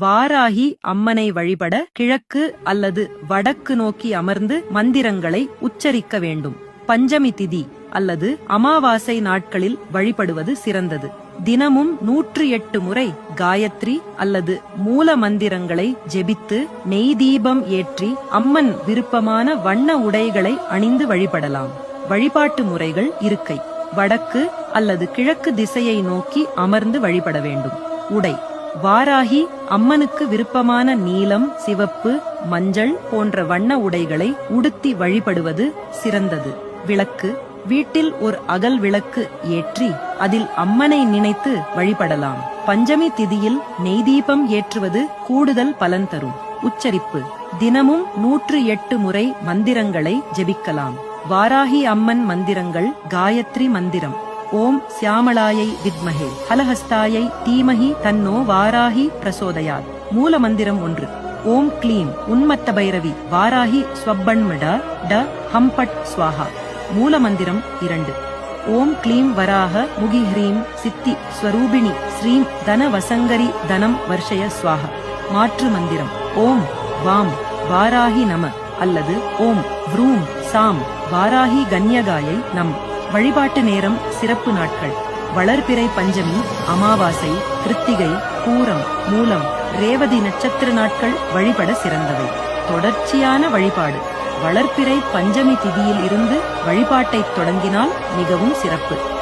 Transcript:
வாராகி அம்மனை வழிபட கிழக்கு அல்லது வடக்கு நோக்கி அமர்ந்து மந்திரங்களை உச்சரிக்க வேண்டும். பஞ்சமி திதி அல்லது அமாவாசை நாட்களில் வழிபடுவது சிறந்தது. தினமும் நூற்று எட்டு முறை காயத்ரி அல்லது மூல மந்திரங்களை ஜெபித்து நெய் தீபம் ஏற்றி அம்மன் விருப்பமான வண்ண உடைகளை அணிந்து வழிபடலாம். வழிபாட்டு முறைகள் இருக்கை. வடக்கு அல்லது கிழக்கு திசையை நோக்கி அமர்ந்து வழிபட வேண்டும். உடை. வாராகி அம்மனுக்கு விருப்பமான நீலம் சிவப்பு மஞ்சள் போன்ற வண்ண உடைகளை உடுத்தி வழிபடுவது சிறந்தது. விளக்கு வீட்டில் ஒரு அகல் விளக்கு ஏற்றி அதில் அம்மனை நினைத்து வழிபடலாம். பஞ்சமி திதியில் நெய்தீபம் ஏற்றுவது கூடுதல் பலன் தரும். உச்சரிப்பு தினமும் நூற்று எட்டு முறை மந்திரங்களை ஜெபிக்கலாம். வாராகி அம்மன் மந்திரங்கள் காயத்ரி மந்திரம். ஓம் சியாமளாயை வித்மஹே. ஹலஹஸ்தாயை தீமஹி தன்னோ வாராகி பிரசோதயாத். மூல மந்திரம் ஒன்று. ஓம் க்ளீம். உன்மத்த பைரவி. வாராகி ஸ்வப்பண்மட ட. ஹம்பட் ஸ்வாஹா. மூல மந்திரம் இரண்டு. ஓம் க்ளீம் வராக முகி ஹ்ரீம் சித்தி ஸ்வரூபிணி ஸ்ரீம் தன வசங்கரி தனம் வர்ஷய ஸ்வாஹா. மாற்று மந்திரம். ஓம் வாம். வாராகி நம. அல்லது ஓம் வ்ரூம். சாம். வாராகி கன்யகாயை நம். வழிபாட்டு நேரம் சிறப்பு நாட்கள். வளர்பிறை பஞ்சமி அமாவாசை கிருத்திகை பூரம் மூலம் ரேவதி நட்சத்திர நாட்கள் வழிபட சிறந்தவை. தொடர்ச்சியான வழிபாடு. வளர்பிறை பஞ்சமி திதியில் இருந்து வழிபாட்டைத் தொடங்கினால் மிகவும் சிறப்பு.